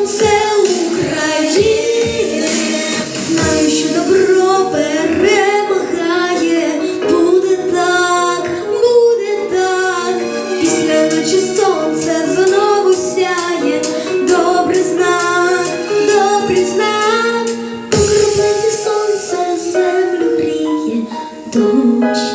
сонце України, знаю, добро перемагає, буде так, буде так, після ночі сонце знову сяє, добрий знак, добрий знак, по кропиці сонце землю гріє. Дощ.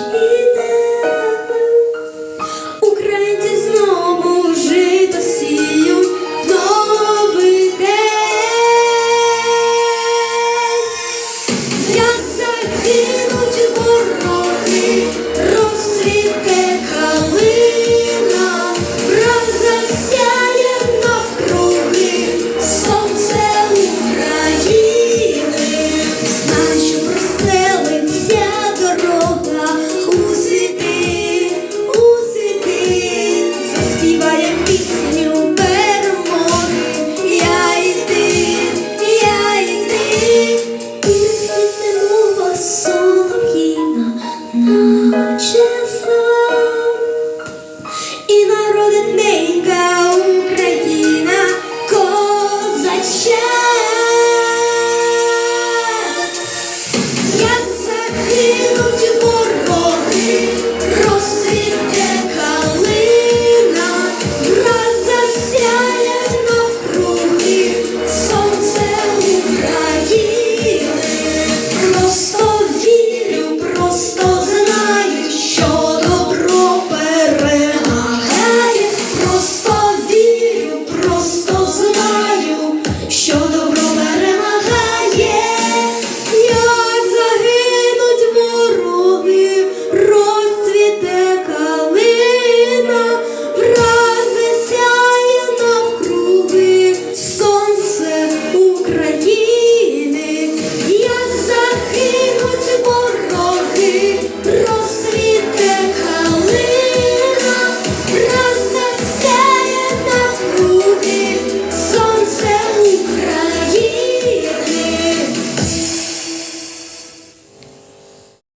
Україна, родиненька Україна, козача.